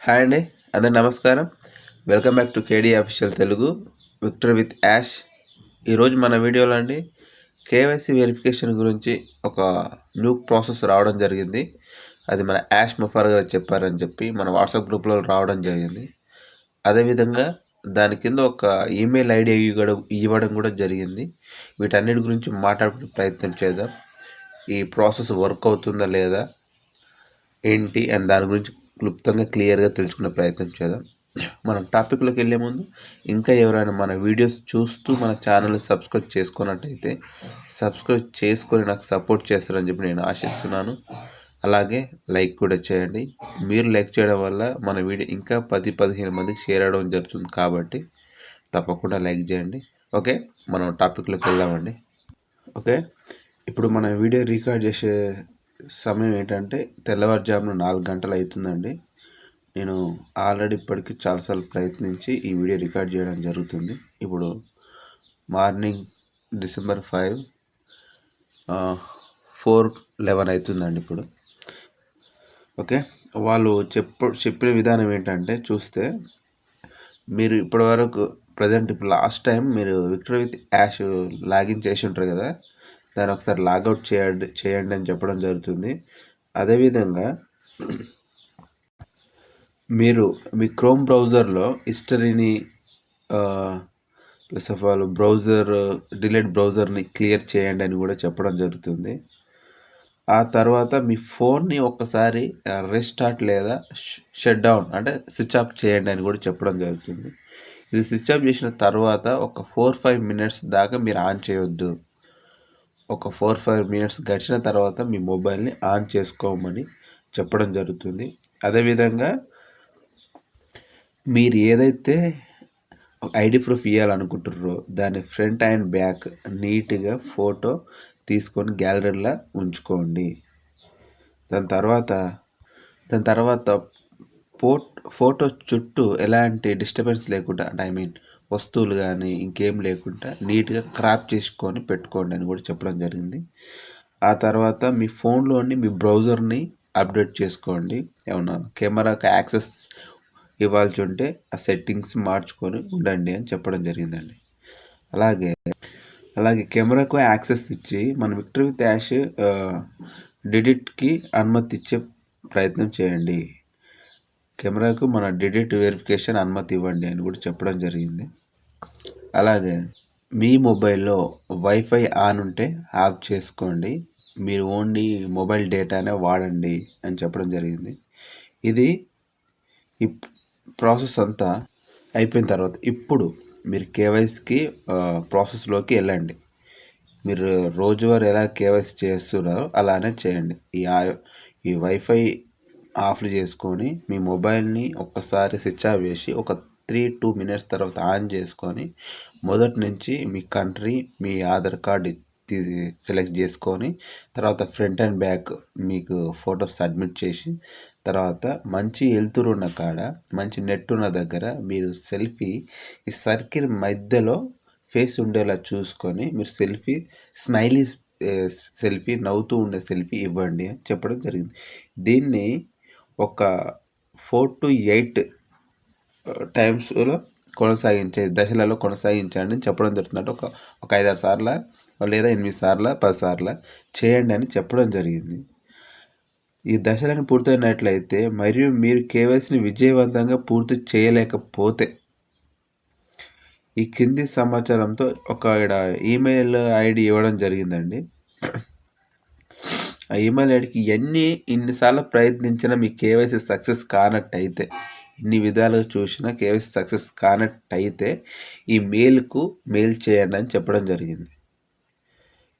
Hi అండి అందరి నమస్కారం. Welcome back to KD official Telugu Victor with Yash ఈరోజు మన వీడియోలో అండి కేవైసీ వెరిఫికేషన్ గురించి ఒక న్యూ ప్రాసెస్ రావడం జరిగింది. అది మన యాష్ ముఫార్ గారు చెప్పారని చెప్పి మన వాట్సాప్ గ్రూప్లో రావడం జరిగింది. అదేవిధంగా దాని కింద ఒక ఈమెయిల్ ఐడి ఇవ్వడం ఇవ్వడం కూడా జరిగింది. వీటన్నిటి గురించి మాట్లాడుకునే ప్రయత్నం చేద్దాం. ఈ ప్రాసెస్ వర్క్ అవుతుందా లేదా? ఏంటి? అని దాని గురించి క్లుప్తంగా క్లియర్గా తెలుసుకునే ప్రయత్నం చేద్దాం. మన టాపిక్లోకి వెళ్ళే ముందు ఇంకా ఎవరైనా మన వీడియోస్ చూస్తూ మన ఛానల్ని సబ్స్క్రైబ్ చేసుకున్నట్టయితే సబ్స్క్రైబ్ చేసుకొని నాకు సపోర్ట్ చేస్తారని చెప్పి నేను ఆశిస్తున్నాను. అలాగే లైక్ కూడా చేయండి. మీరు లైక్ చేయడం వల్ల మన వీడియో ఇంకా పది పదిహేను మందికి షేర్ అవ్వడం జరుగుతుంది కాబట్టి తప్పకుండా లైక్ చేయండి. ఓకే? మనం టాపిక్లోకి వెళ్దామండి. ఓకే? ఇప్పుడు మన వీడియో రికార్డ్ చేసే సమయం ఏంటంటే తెల్లవారుజామున నాలుగు గంటలు అవుతుందండి. నేను ఆల్రెడీ ఇప్పటికి చాలాసార్లు ప్రయత్నించి ఈ వీడియో రికార్డ్ చేయడం జరుగుతుంది. ఇప్పుడు morning December five four eleven అవుతుందండి ఇప్పుడు. ఓకే? వాళ్ళు చెప్ప చెప్పిన విధానం ఏంటంటే చూస్తే మీరు ఇప్పటివరకు ప్రజెంట్ ఇప్పుడు లాస్ట్ టైం మీరు విక్టర్ విత్ యాష్ లాగిన్ చేసి ఉంటారు కదా దాన్ని ఒకసారి లాగౌట్ చేయండి చేయండి అని చెప్పడం జరుగుతుంది. అదేవిధంగా మీరు మీ క్రోమ్ బ్రౌజర్లో హిస్టరీని plus of all browser delete బ్రౌజర్ని clear చేయండి అని కూడా చెప్పడం జరుగుతుంది. ఆ తర్వాత మీ ఫోన్ని ఒక్కసారి రెస్టార్ట్ లేదా షట్ డౌన్ అంటే స్విచ్ ఆఫ్ చేయండి అని కూడా చెప్పడం జరుగుతుంది. ఇది స్విచ్ ఆఫ్ చేసిన తర్వాత ఒక ఫోర్ ఫైవ్ మినిట్స్ దాకా మీరు ఆన్ చేయొద్దు. ఒక ఫోర్ ఫైవ్ మినిట్స్ గడిచిన తర్వాత మీ మొబైల్ని ఆన్ చేసుకోమని చెప్పడం జరుగుతుంది. అదేవిధంగా మీరు ఏదైతే ఐడి ప్రూఫ్ ఇవ్వాలనుకుంటుర్రో దాని ఫ్రంట్ అండ్ బ్యాక్ నీట్గా ఫోటో తీసుకొని గ్యాలరీలో ఉంచుకోండి. దాని తర్వాత దాని తర్వాత ఫోట్ ఫోటో చుట్టూ ఎలాంటి డిస్టర్బెన్స్ లేకుండా అంటే ఐ మీన్ వస్తువులు కానీ ఇంకేం లేకుండా నీట్గా క్రాప్ చేసుకొని పెట్టుకోండి అని కూడా చెప్పడం జరిగింది. ఆ తర్వాత మీ ఫోన్లోని మీ బ్రౌజర్ని అప్డేట్ చేసుకోండి. ఏమన్నా కెమెరాకి యాక్సెస్ ఇవ్వాల్సి ఉంటే ఆ సెట్టింగ్స్ మార్చుకొని ఉండండి అని చెప్పడం జరిగిందండి. అలాగే అలాగే కెమెరాకు యాక్సెస్ ఇచ్చి మన విక్టర్ విత్ యాష్ డిడిట్కి అనుమతి ఇచ్చే ప్రయత్నం చేయండి. కెమెరాకు మన డిడిట్ వెరిఫికేషన్ అనుమతి ఇవ్వండి అని కూడా చెప్పడం జరిగింది. అలాగే మీ మొబైల్లో వైఫై ఆన్ ఉంటే ఆఫ్ చేసుకోండి. మీరు ఓన్లీ మొబైల్ డేటానే వాడండి అని చెప్పడం జరిగింది. ఇది ఈ ప్రాసెస్ అంతా అయిపోయిన తర్వాత ఇప్పుడు మీరు కేవైసీకి ప్రాసెస్లోకి వెళ్ళండి. మీరు రోజువారీ ఎలా కేవైసీ చేస్తున్నారో అలానే చేయండి. ఈ ఈ వైఫై ఆఫ్ చేసుకొని మీ మొబైల్ని ఒక్కసారి స్విచ్ ఆఫ్ చేసి ఒక త్రీ టూ మినిట్స్ తర్వాత ఆన్ చేసుకొని మొదటి నుంచి మీ కంట్రీ మీ ఆధార్ కార్డ్ తీసి సెలెక్ట్ చేసుకొని తర్వాత ఫ్రంట్ అండ్ బ్యాక్ మీకు ఫొటోస్ సబ్మిట్ చేసి తర్వాత మంచి వెళ్తురు ఉన్న కాడ మంచి నెట్ ఉన్న దగ్గర మీరు సెల్ఫీ ఈ సర్కిల్ మధ్యలో ఫేస్ ఉండేలా చూసుకొని మీరు సెల్ఫీ స్మైలీ సెల్ఫీ నవ్వుతూ ఉండే సెల్ఫీ ఇవ్వండి అని చెప్పడం జరిగింది. దీన్ని ఒక ఫోర్ టు ఎయిట్ టైమ్స్లో కొనసాగించే దశలలో కొనసాగించండి అని చెప్పడం జరుగుతుంది ఒక ఒక ఐదారు సార్ల లేదా ఎనిమిది సార్ల పది సార్ల చేయండి అని చెప్పడం జరిగింది. ఈ దశలను పూర్తయినట్లయితే మరియు మీరు కేవైసీని విజయవంతంగా పూర్తి చేయలేకపోతే ఈ కింది సమాచారంతో ఒక ఇక్కడ ఈమెయిల్ ఐడి ఇవ్వడం జరిగిందండి. ఆ ఈమెయిల్ ఐడికి ఎన్ని ఇన్నిసార్లు ప్రయత్నించినా మీ కేవైసీ సక్సెస్ కానట్టయితే ఇన్ని విధాలుగా చూసినా కేవైసీ సక్సెస్ కానట్టయితే ఈ మెయిల్కు మెయిల్ చేయండి అని చెప్పడం జరిగింది.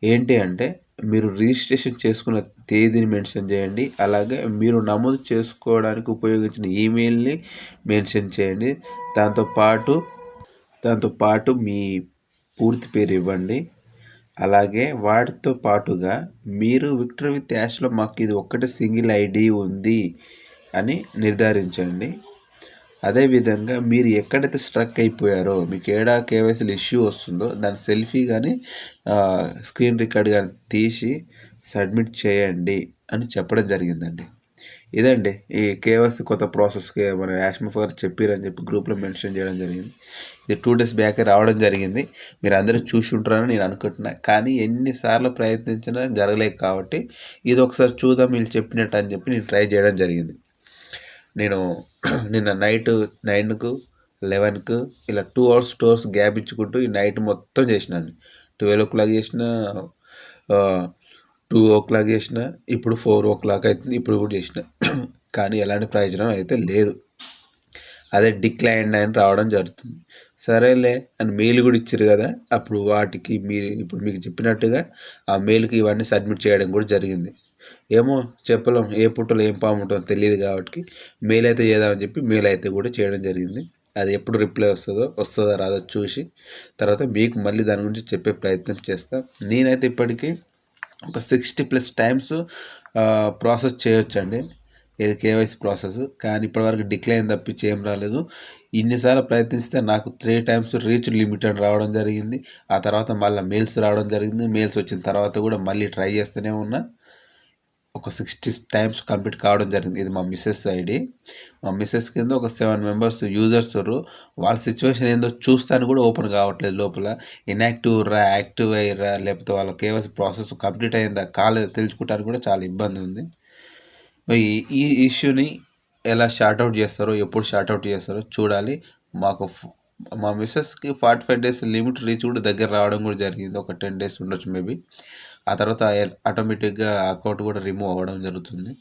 ఏంటి అంటే మీరు రిజిస్ట్రేషన్ చేసుకున్న తేదీని మెన్షన్ చేయండి అలాగే మీరు నమోదు చేసుకోవడానికి ఉపయోగించిన ఈమెయిల్ని మెన్షన్ చేయండి. దాంతోపాటు దాంతోపాటు మీ పూర్తి పేరు ఇవ్వండి. అలాగే వాటితో పాటుగా మీరు విక్టర్ విత్ యాష్లో మాకు ఇది ఒక్కటే సింగిల్ ఐడి ఉంది అని నిర్ధారించండి. అదేవిధంగా మీరు ఎక్కడైతే స్ట్రక్ అయిపోయారో మీకు ఏడా కేవైసీలు ఇష్యూ వస్తుందో దాని సెల్ఫీ కానీ స్క్రీన్ రికార్డ్ కానీ తీసి సబ్మిట్ చేయండి అని చెప్పడం జరిగిందండి. ఇదండి ఈ కేవైసీ కొత్త ప్రాసెస్కి మన యాష్మఫ్ గారు చెప్పారని చెప్పి గ్రూప్లో మెన్షన్ చేయడం జరిగింది. ఇది టూ డేస్ బ్యాకే రావడం జరిగింది. మీరు అందరూ చూసి ఉంటారని నేను అనుకుంటున్నా. కానీ ఎన్నిసార్లు ప్రయత్నించినా జరగలేదు కాబట్టి ఇది ఒకసారి చూద్దాం వీళ్ళు చెప్పినట్టు అని చెప్పి నేను ట్రై చేయడం జరిగింది. నేను నిన్న నైట్ నైన్కు లెవెన్కు ఇలా two hours two hours gap ఇచ్చుకుంటూ ఈ నైట్ మొత్తం చేసినాను. ట్వెల్వ్ ఓ క్లాక్ చేసిన టూ ఓ క్లాక్ చేసిన ఇప్పుడు ఫోర్ ఓ క్లాక్ అవుతుంది ఇప్పుడు కూడా చేసిన. కానీ ఎలాంటి ప్రయోజనం అయితే లేదు. అదే డిక్లైన్ అని రావడం జరుగుతుంది. సరేలే అని మెయిల్ కూడా ఇచ్చారు కదా అప్పుడు వాటికి మీరు ఇప్పుడు మీకు చెప్పినట్టుగా ఆ మెయిల్కి ఇవన్నీ సబ్మిట్ చేయడం కూడా జరిగింది. ఏమో చెప్పలేం ఏ పుట్టలో ఏం పాము ఉంటుందో తెలియదు కాబట్టి మెయిల్ అయితే చేద్దామని చెప్పి మెయిల్ అయితే కూడా చేయడం జరిగింది. అది ఎప్పుడు రిప్లై వస్తుందో వస్తుందో రాదో చూసి తర్వాత మీకు మళ్ళీ దాని గురించి చెప్పే ప్రయత్నం చేస్తాను నేనైతే ఇప్పటికీ ఒక సిక్స్టీ ప్లస్ టైమ్స్ ప్రాసెస్ చేయొచ్చండి. ఇది కేవైసీ ప్రాసెస్. కానీ ఇప్పటివరకు డిక్లైన్ తప్పించి ఏం రాలేదు. ఇన్నిసార్లు ప్రయత్నిస్తే నాకు త్రీ టైమ్స్ రీచ్ లిమిటెడ్ రావడం జరిగింది. ఆ తర్వాత మళ్ళీ మెయిల్స్ రావడం జరిగింది. మెయిల్స్ వచ్చిన తర్వాత కూడా మళ్ళీ ట్రై చేస్తూనే ఉన్నా. ఒక సిక్స్టీ టైమ్స్ కంప్లీట్ కావడం జరిగింది. ఇది మా మిస్సెస్ ఐడి. మా మిస్సెస్ కింద ఒక సెవెన్ మెంబర్స్ యూజర్స్ వాళ్ళ సిచ్యువేషన్ ఏందో చూస్తాను కూడా ఓపెన్ కావట్లేదు లోపల. ఇన్యాక్టివ్ రా యాక్టివ్ అయ్యరా లేకపోతే వాళ్ళ కేవలసి ప్రాసెస్ కంప్లీట్ అయిందా కాలేదు తెలుసుకుంటానికి కూడా చాలా ఇబ్బంది ఉంది. ఈ ఇష్యూని ఎలా షార్ట్అవుట్ చేస్తారో ఎప్పుడు షార్ట్అవుట్ చేస్తారో చూడాలి. మాకు మా మిస్సెస్కి forty five days limit reach కూడా దగ్గర రావడం కూడా జరిగింది. ఒక టెన్ డేస్ ఉండొచ్చు మేబీ. ఆ తర్వాత ఆటోమేటిక్గా అకౌంట్ కూడా రిమూవ్ అవ్వడం జరుగుతుంది.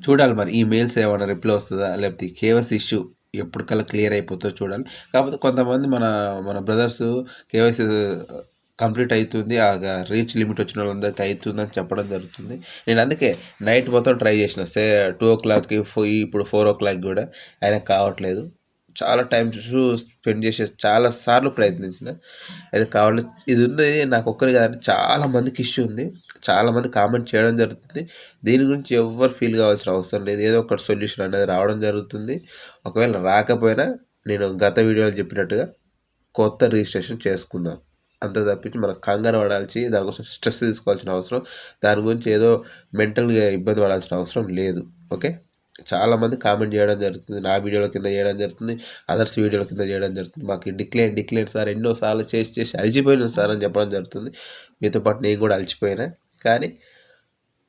చూడాలి మరి ఈ మెయిల్స్ ఏమైనా రిప్లై వస్తుందా? లేకపోతే కేవైసీ ఇష్యూ ఎప్పటికల్లా క్లియర్ అయిపోతుందో చూడాలి. కాకపోతే కొంతమంది మన మన బ్రదర్స్ కేవైసీ కంప్లీట్ అవుతుంది ఆ రీచ్ లిమిట్ వచ్చిన వాళ్ళందరికీ అవుతుందని చెప్పడం జరుగుతుంది. నేను అందుకే నైట్ మొత్తం ట్రై చేసిన సే టూ ఓ క్లాక్కి ఇప్పుడు ఫోర్ ఓ క్లాక్ కూడా ఆయన కావట్లేదు. చాలా టైం స్పెండ్ చేసే చాలా సార్లు ప్రయత్నించిన. అది కావాలి ఇది ఉంది నాకు ఒక్కరి కాదు చాలా మందికి ఇష్యూ ఉంది. చాలా మంది కామెంట్ చేయడం జరుగుతుంది. దీని గురించి ఎవరు ఫీల్ కావాల్సిన అవసరం లేదు. ఏదో ఒకటి సొల్యూషన్ అనేది రావడం జరుగుతుంది. ఒకవేళ రాకపోయినా నేను గత వీడియోలో చెప్పినట్టుగా కొత్త రిజిస్ట్రేషన్ చేసుకుందాం. అంత తప్పించి మనకు కంగారు పడాల్సి దానికోసం స్ట్రెస్ తీసుకోవాల్సిన అవసరం దాని గురించి ఏదో మెంటల్గా ఇబ్బంది పడాల్సిన అవసరం లేదు. ఓకే? చాలామంది కామెంట్ చేయడం జరుగుతుంది నా వీడియోల కింద చేయడం జరుగుతుంది అదర్స్ వీడియోల కింద చేయడం జరుగుతుంది. మాకు డిక్లైన్ డిక్లైన్ సార్ ఎన్నో సార్లు చేసి చేసి అలసిపోయిన సార్ అని చెప్పడం జరుగుతుంది. మీతో పాటు నేను కూడా అలిచిపోయినా. కానీ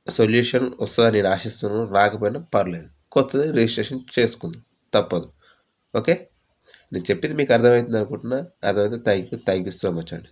సొల్యూషన్ వస్తుందని నేను ఆశిస్తున్నాను. రాకపోయినా పర్లేదు. కొత్తది రిజిస్ట్రేషన్ చేసుకుందాం. తప్పదు. ఓకే? నేను చెప్పింది మీకు అర్థమవుతుంది అనుకుంటున్నా అర్థమైతే thank you thank you so much అండి.